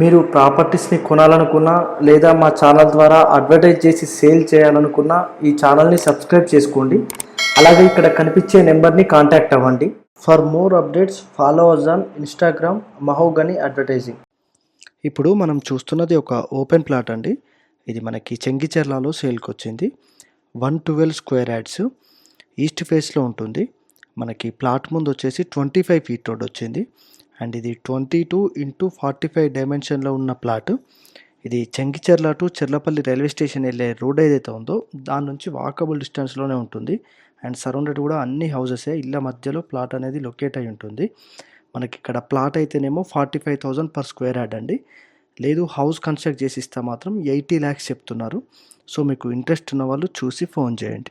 మీరు ప్రాపర్టీస్ని కొనాలనుకున్నా లేదా మా ఛానల్ ద్వారా అడ్వర్టైజ్ చేసి సేల్ చేయాలనుకున్నా ఈ ఛానల్ని సబ్స్క్రైబ్ చేసుకోండి. అలాగే ఇక్కడ కనిపించే నెంబర్ని కాంటాక్ట్ అవ్వండి. For more updates follow us on Instagram Mahogany advertising ఇప్పుడు మనం చూస్తున్నది ఒక ఓపెన్ ప్లాట్ అండి. ఇది మనకి చెంగిచెర్లలో సేల్కి వచ్చింది. One twelve square yards east ఫేస్లో ఉంటుంది. మనకి ప్లాట్ ముందు వచ్చేసి ట్వంటీ ఫైవ్ ఫీట్ రోడ్ వచ్చింది. అండ్ ఇది twenty two into forty five డైమెన్షన్లో ఉన్న ప్లాట్. ఇది Chengicherla to Cherlapalli railway station వెళ్ళే రోడ్ ఏదైతే ఉందో దాని నుంచి వాకబుల్ డిస్టెన్స్లోనే ఉంటుంది. అండ్ సరౌండెడ్ కూడా అన్ని హౌసెసే. ఇళ్ళ మధ్యలో ప్లాట్ అనేది లొకేట్ అయి ఉంటుంది. మనకి ఇక్కడ ప్లాట్ అయితేనేమో forty five thousand per square yard అండి. లేదు హౌస్ కన్స్ట్రక్ట్ చేసి ఇస్తే మాత్రం ఎయిటీ ల్యాక్స్ చెప్తున్నారు. సో మీకు ఇంట్రెస్ట్ ఉన్న వాళ్ళు చూసి ఫోన్ చేయండి.